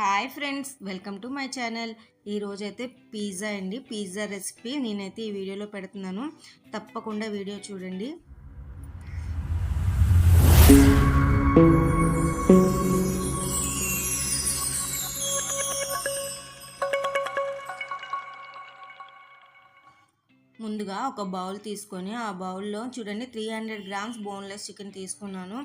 Hi friends welcome to my channel. ఈరోజు అయితే pizza అండి. పిజ్జా రెసిపీ నేనైతే ఈ వీడియోలో పెడుతున్నాను. తప్పకుండా వీడియో చూడండి. ముందుగా ఒక బౌల్ తీసుకొని ఆ బౌల్లో చూడండి three hundred grams boneless chicken తీసుకున్నాను.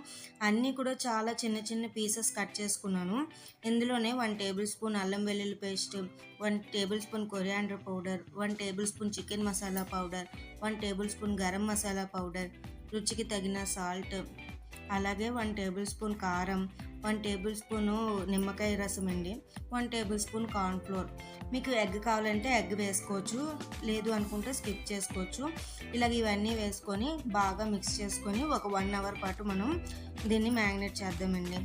అన్నీ కూడా చాలా చిన్న చిన్న పీసెస్ కట్ చేసుకున్నాను. ఇందులోనే వన్ టేబుల్ స్పూన్ అల్లం వెల్లుల్లి paste one tablespoon coriander powder one tablespoon chicken masala powder one tablespoon garam masala powder రుచికి తగిన సాల్ట్ అలాగే వన్ టేబుల్ స్పూన్ కారం వన్ టేబుల్ స్పూను నిమ్మకాయ రసం అండి వన్ టేబుల్ స్పూన్ కార్న్ఫ్లోర్ మీకు ఎగ్ కావాలంటే ఎగ్ వేసుకోవచ్చు లేదు అనుకుంటే స్కిప్ చేసుకోవచ్చు. ఇలాగ ఇవన్నీ వేసుకొని బాగా మిక్స్ చేసుకొని ఒక వన్ అవర్ పాటు మనం దీన్ని మ్యాగ్నేట్ చేద్దామండి.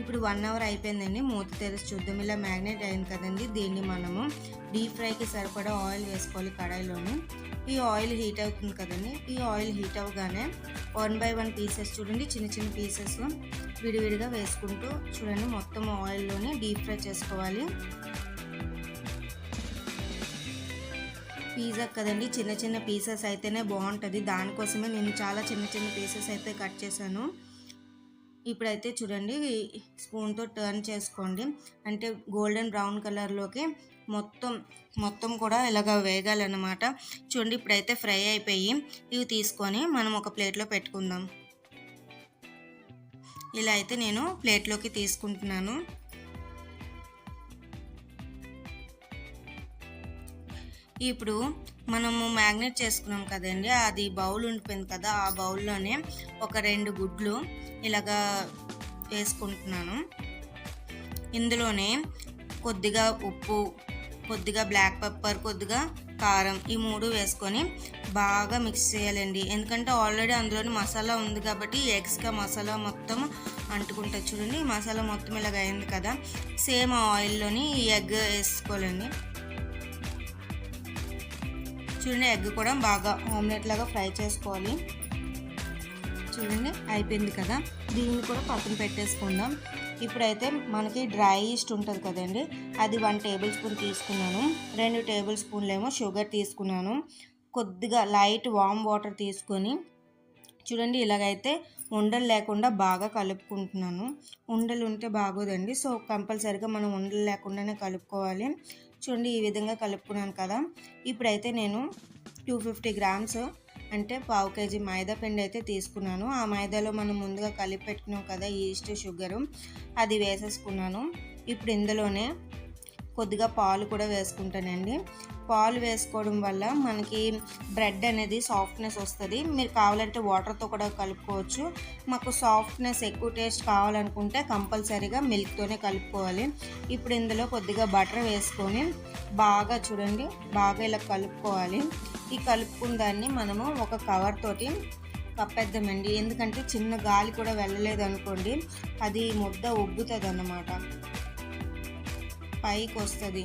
ఇప్పుడు వన్ అవర్ అయిపోయిందండి మూత తెరిచి చూద్దాం. ఇలా మ్యాగ్నేట్ అయింది కదండి దీన్ని మనము డీప్ ఫ్రైకి సరిపడా ఆయిల్ వేసుకోవాలి కడాయిలోని. ఈ ఆయిల్ హీట్ అవుతుంది కదండి ఈ ఆయిల్ హీట్ అవ్వగానే వన్ బై వన్ పీసెస్ చూడండి చిన్న చిన్న పీసెస్. విడివిడిగా వేసుకుంటూ చూడండి మొత్తం ఆయిల్లోనే డీప్ ఫ్రై చేసుకోవాలి. పిజ్జా కదండి చిన్న చిన్న పీసెస్ అయితేనే బాగుంటుంది. దానికోసమే నేను చాలా చిన్న చిన్న పీసెస్ అయితే కట్ చేశాను. ఇప్పుడైతే చూడండి స్పూన్తో టర్న్ చేసుకోండి. అంటే గోల్డెన్ బ్రౌన్ కలర్లోకి మొత్తం మొత్తం కూడా ఇలాగ వేగాలన్నమాట. చూడండి ఇప్పుడైతే ఫ్రై అయిపోయి ఇవి తీసుకొని మనం ఒక ప్లేట్లో పెట్టుకుందాం. ఇలా అయితే నేను ప్లేట్లోకి తీసుకుంటున్నాను. ఇప్పుడు మనము మ్యాగ్నెట్ చేసుకున్నాం కదండి అది బౌల్ ఉండిపోయింది కదా ఆ బౌల్లోనే ఒక రెండు గుడ్లు ఇలాగా వేసుకుంటున్నాను. ఇందులోనే కొద్దిగా ఉప్పు కొద్దిగా బ్లాక్ పెప్పర్ కొద్దిగా కారం ఈ మూడు వేసుకొని బాగా మిక్స్ చేయాలండి. ఎందుకంటే ఆల్రెడీ అందులోని మసాలా ఉంది కాబట్టి ఎగ్స్గా మసాలా మొత్తం అంటుకుంటుంది చూడండి మసాలా మొత్తం ఇలాగ అయింది కదా. సేమ్ ఆయిల్లోని ఈ ఎగ్ వేసుకోవాలండి. చూడండి ఎగ్ కూడా బాగా ఆమ్లెట్ లాగా ఫ్రై చేసుకోవాలి. చూడండి అయిపోయింది కదా. దీన్ని కూడా పక్కన పెట్టేసుకుందాం. ఇప్పుడైతే మనకి డ్రై ఈస్ట్ ఉంటుంది కదండి అది వన్ టేబుల్ స్పూన్ తీసుకున్నాను. రెండు టేబుల్ స్పూన్లు ఏమో షుగర్ తీసుకున్నాను. కొద్దిగా లైట్ వామ్ వాటర్ తీసుకొని చూడండి ఇలాగైతే ఉండలు లేకుండా బాగా కలుపుకుంటున్నాను. ఉండలు ఉంటే బాగోదండి సో కంపల్సరిగా మనం ఉండలు లేకుండానే కలుపుకోవాలి. చూడండి ఈ విధంగా కలుపుకున్నాను కదా. ఇప్పుడైతే నేను టూ ఫిఫ్టీ గ్రామ్స్ అంటే పావు కేజీ మైదా పిండి అయితే తీసుకున్నాను. ఆ మైదాలో మనం ముందుగా కలిపి పెట్టుకున్నాం కదా ఈస్ట్ షుగరు అది వేసేసుకున్నాను. ఇప్పుడు ఇందులోనే కొద్దిగా పాలు కూడా వేసుకుంటానండి. పాలు వేసుకోవడం వల్ల మనకి బ్రెడ్ అనేది సాఫ్ట్నెస్ వస్తుంది. మీరు కావాలంటే వాటర్తో కూడా కలుపుకోవచ్చు. మాకు సాఫ్ట్నెస్ ఎక్కువ టేస్ట్ కావాలనుకుంటే కంపల్సరీగా మిల్క్తోనే కలుపుకోవాలి. ఇప్పుడు ఇందులో కొద్దిగా బటర్ వేసుకొని బాగా చూడండి బాగా ఇలా కలుపుకోవాలి. ఈ కలుపుకున్న దాన్ని మనము ఒక కవర్ తోటి కప్పేద్దామండి. ఎందుకంటే చిన్న గాలి కూడా వెళ్ళలేదు అనుకోండి అది ముద్ద ఉబ్బుతుంది అన్నమాట పైకి వస్తుంది.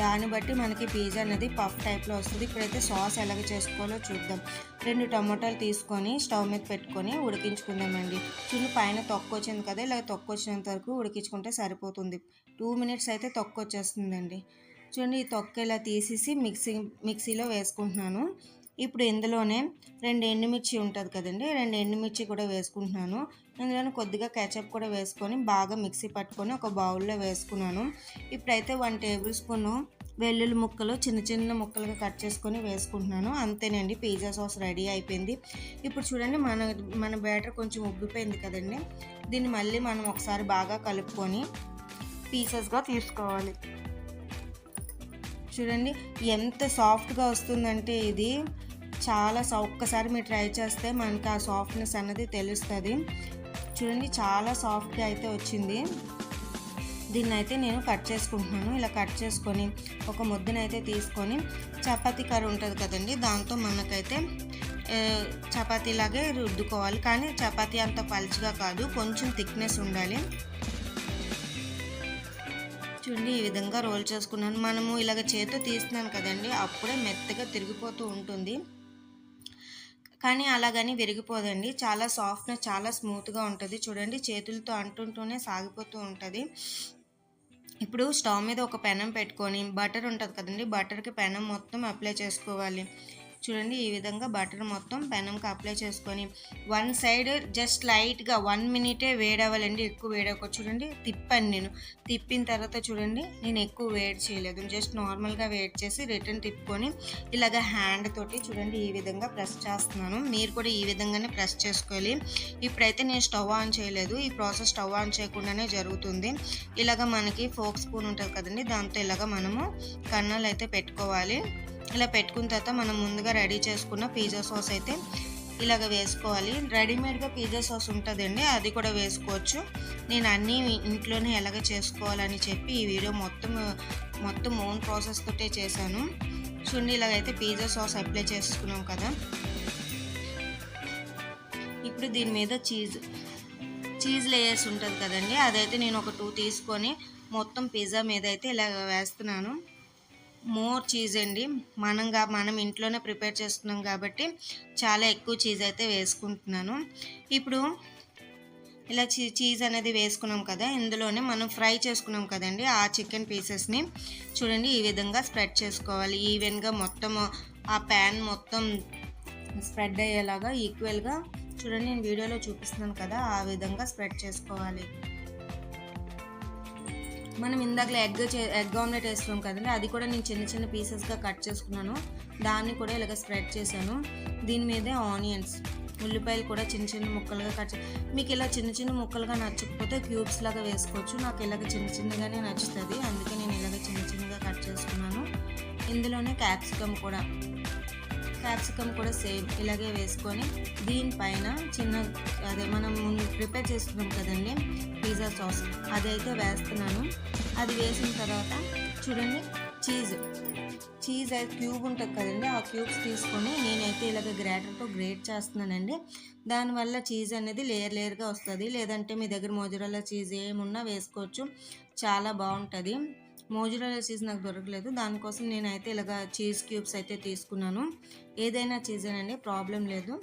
దాన్ని బట్టి మనకి పిజ్జా అనేది పఫ్ టైప్లో వస్తుంది. ఇప్పుడైతే సాస్ ఎలాగ చేసుకోవాలో చూద్దాం. రెండు టమాటాలు తీసుకొని స్టవ్ మీద పెట్టుకొని ఉడికించుకుందామండి. చూడు పైన తొక్కొచ్చింది కదా ఇలా తొక్కొచ్చినంత వరకు ఉడికించుకుంటే సరిపోతుంది. టూ మినిట్స్ అయితే తొక్కొచ్చేస్తుందండి వచ్చేస్తుందండి. చూడండి ఈ తొక్క ఇలా తీసేసి మిక్సీ మిక్సీలో వేసుకుంటున్నాను. ఇప్పుడు ఇందులోనే రెండు ఎండుమిర్చి ఉంటుంది కదండి రెండు ఎండుమిర్చి కూడా వేసుకుంటున్నాను. ఇందులోనే కొద్దిగా కెచప్ కూడా వేసుకొని బాగా మిక్సీ పట్టుకొని ఒక బౌల్లో వేసుకున్నాను. ఇప్పుడైతే వన్ టేబుల్ స్పూను వెల్లుల్లి ముక్కలు చిన్న చిన్న ముక్కలుగా కట్ చేసుకొని వేసుకుంటున్నాను. అంతేనండి పిజ్జా సాస్ రెడీ అయిపోయింది. ఇప్పుడు చూడండి మన మన బ్యాటర్ కొంచెం ఉబ్బిపోయింది కదండి. దీన్ని మళ్ళీ మనం ఒకసారి బాగా కలుపుకొని పీసెస్గా తీసుకోవాలి. చూడండి ఎంత సాఫ్ట్గా వస్తుందంటే ఇది. చాలా ఒక్కసారి మీరు ట్రై చేస్తే మనకి ఆ సాఫ్ట్నెస్ అన్నది తెలుస్తుంది. చూడండి చాలా సాఫ్ట్గా అయితే వచ్చింది. దీన్ని అయితే నేను కట్ చేసుకుంటున్నాను. ఇలా కట్ చేసుకొని ఒక ముద్దనైతే తీసుకొని చపాతీ కర్ర ఉంటుంది కదండి దాంతో మనకైతే చపాతీలాగే రుద్దుకోవాలి. కానీ చపాతీ అంత పలుచగా కాదు కొంచెం థిక్నెస్ ఉండాలి. చూడండి ఈ విధంగా రోల్ చేసుకున్నాను. మనము ఇలాగ చేతితో తీస్తున్నాను కదండి అప్పుడే మెత్తగా తిరిగిపోతూ ఉంటుంది. కానీ అలాగని విరిగిపోదండి. చాలా సాఫ్ట్నెస్ చాలా స్మూత్గా ఉంటుంది. చూడండి చేతులతో అంటుంటూనే సాగిపోతూ ఉంటుంది. ఇప్పుడు స్టవ్ మీద ఒక పెనం పెట్టుకొని బటర్ ఉంటుంది కదండి బటర్కి పెనం మొత్తం అప్లై చేసుకోవాలి. చూడండి ఈ విధంగా బటర్ మొత్తం పెనంకి అప్లై చేసుకొని వన్ సైడ్ జస్ట్ లైట్గా వన్ మినిటే వేడవ్వాలండి ఎక్కువ వేడవ చూడండి తిప్పాను నేను. తిప్పిన తర్వాత చూడండి నేను ఎక్కువ వేడి చేయలేదు. జస్ట్ నార్మల్గా వేడి చేసి రిటర్న్ తిప్పుకొని ఇలాగ హ్యాండ్ తోటి చూడండి ఈ విధంగా ప్రెస్ చేస్తున్నాను. మీరు కూడా ఈ విధంగానే ప్రెస్ చేసుకోవాలి. ఇప్పుడైతే నేను స్టవ్ ఆన్ చేయలేదు. ఈ ప్రాసెస్ స్టవ్ ఆన్ చేయకుండానే జరుగుతుంది. ఇలాగ మనకి ఫోక్ స్పూన్ ఉంటుంది కదండి దాంతో ఇలాగ మనము కన్నాలు అయితే పెట్టుకోవాలి. ఇలా పెట్టుకున్న తర్వాత మనం ముందుగా రెడీ చేసుకున్న పిజ్జా సాస్ అయితే ఇలాగ వేసుకోవాలి. రెడీమేడ్గా పిజ్జా సాస్ ఉంటుందండి అది కూడా వేసుకోవచ్చు. నేను అన్నీ ఇంట్లోనే ఎలాగ చేసుకోవాలని చెప్పి ఈ వీడియో మొత్తం మొత్తం ఓన్ ప్రాసెస్ తోటే చేశాను. చూడండి ఇలాగైతే పిజ్జా సాస్ అప్లై చేసుకున్నాం కదా. ఇప్పుడు దీని మీద చీజ్ చీజ్ లేయర్స్ ఉంటుంది కదండి అదైతే నేను ఒక టూ తీసుకొని మొత్తం పిజ్జా మీద అయితే ఇలా వేస్తున్నాను. మోర్ చీజ్ అండి. మనంగా మనం ఇంట్లోనే ప్రిపేర్ చేస్తున్నాం కాబట్టి చాలా ఎక్కువ చీజ్ అయితే వేసుకుంటున్నాను. ఇప్పుడు ఇలా చీ చీజ్ అనేది వేసుకున్నాం కదా ఇందులోనే మనం ఫ్రై చేసుకున్నాం కదండి ఆ చికెన్ పీసెస్ని చూడండి ఈ విధంగా స్ప్రెడ్ చేసుకోవాలి. ఈవెన్గా మొత్తం ఆ ప్యాన్ మొత్తం స్ప్రెడ్ అయ్యేలాగా ఈక్వల్గా చూడండి నేను వీడియోలో చూపిస్తున్నాను కదా ఆ విధంగా స్ప్రెడ్ చేసుకోవాలి. మనం ఇందాకలో ఎగ్ ఎగ్ ఆమ్లెట్ వేస్తున్నాం కదండి అది కూడా నేను చిన్న చిన్న పీసెస్గా కట్ చేసుకున్నాను. దాన్ని కూడా ఇలాగ స్ప్రెడ్ చేశాను. దీని మీదే ఆనియన్స్ ఉల్లిపాయలు కూడా చిన్న చిన్న ముక్కలుగా కట్ మీకు ఇలా చిన్న చిన్న ముక్కలుగా నచ్చకపోతే క్యూబ్స్ లాగా వేసుకోవచ్చు. నాకు ఇలాగ చిన్న చిన్నగానే నచ్చుతుంది. అందుకే నేను ఇలాగ చిన్న చిన్నగా కట్ చేసుకున్నాను. ఇందులోనే క్యాప్సికమ్ కూడా. క్యాప్సికమ్ కూడా సేమ్ ఇలాగే వేసుకొని దీనిపైన చిన్న అదే మనం ప్రిపేర్ చేసుకున్నాం కదండి పిజ్జా సాస్. అదైతే వేస్తున్నాను. అది వేసిన తర్వాత చూడండి చీజ్. చీజ్ అయితే క్యూబ్ ఉంటుంది కదండి ఆ క్యూబ్స్ తీసుకొని నేనైతే ఇలాగ గ్రేటర్తో గ్రేట్ చేస్తున్నానండి. దానివల్ల చీజ్ అనేది లేయర్ లేయర్గా వస్తుంది. లేదంటే మీ దగ్గర మోజరల్లా చీజ్ ఏమున్నా వేసుకోవచ్చు. చాలా బాగుంటుంది. మోజురాల చీజ్ నాకు దొరకలేదు. దానికోసం నేనైతే ఇలాగ చీజ్ క్యూబ్స్ అయితే తీసుకున్నాను. ఏదైనా చీజ్ అండి ప్రాబ్లం లేదు.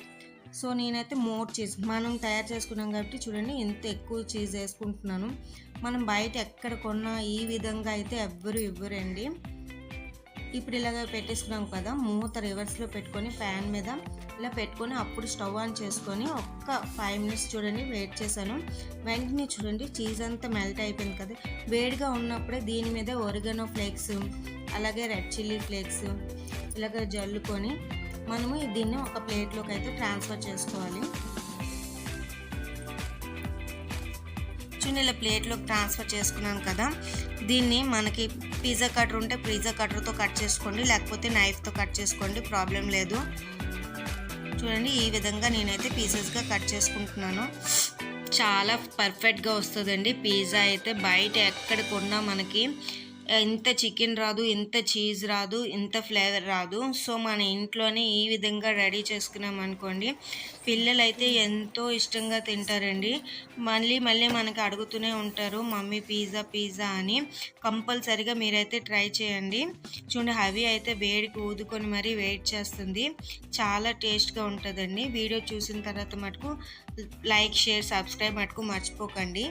సో నేనైతే మోర్ చీజ్ మనం తయారు చేసుకున్నాం కాబట్టి చూడండి ఇంత ఎక్కువ చీజ్ వేసుకుంటున్నాను. మనం బయట ఎక్కడ కొన్నా ఈ విధంగా అయితే ఎవ్వరు ఇవ్వరండి. ఇప్పుడు ఇలాగ పెట్టేసుకున్నాం కదా మూత రివర్స్లో పెట్టుకొని ఫ్యాన్ మీద ఇలా పెట్టుకొని అప్పుడు స్టవ్ ఆన్ చేసుకొని ఒక్క ఫైవ్ మినిట్స్ చూడండి వెయిట్ చేశాను. వెంటనే చూడండి చీజ్ అంతా మెల్ట్ అయిపోయింది కదా. వేడిగా ఉన్నప్పుడే దీని మీద ఒరిగనో ఫ్లేక్స్ అలాగే రెడ్ చిల్లీ ఫ్లేక్స్ ఇలాగ జల్లుకొని మనము దీన్ని ఒక ప్లేట్లోకి అయితే ట్రాన్స్ఫర్ చేసుకోవాలి. నేను ఇలా ప్లేట్లోకి ట్రాన్స్ఫర్ చేసుకున్నాను కదా దీన్ని మనకి పిజ్జా కటర్ ఉంటే పిజ్జా కటర్తో కట్ చేసుకోండి లేకపోతే నైఫ్తో కట్ చేసుకోండి ప్రాబ్లం లేదు. చూడండి ఈ విధంగా నేనైతే పీసెస్గా కట్ చేసుకుంటున్నాను. చాలా పర్ఫెక్ట్గా వస్తుందండి. పిజ్జా అయితే బయట ఎక్కడ కొన్నా మనకి ఇంత చికెన్ రాదు ఇంత చీజ్ రాదు ఇంత ఫ్లేవర్ రాదు. సో మన ఇంట్లోనే ఈ విధంగా రెడీ చేసుకున్నాం అనుకోండి పిల్లలు అయితే ఎంతో ఇష్టంగా తింటారండి. మళ్ళీ మళ్ళీ మనకి అడుగుతూనే ఉంటారు మమ్మీ పిజ్జా పిజ్జా అని. కంపల్సరిగా మీరైతే ట్రై చేయండి. చూడండి హవి అయితే వేడికి ఊదుకొని మరీ వెయిట్ చేస్తుంది. చాలా టేస్ట్గా ఉంటుందండి. వీడియో చూసిన తర్వాత మటుకు లైక్ షేర్ సబ్స్క్రైబ్ మటుకు మర్చిపోకండి.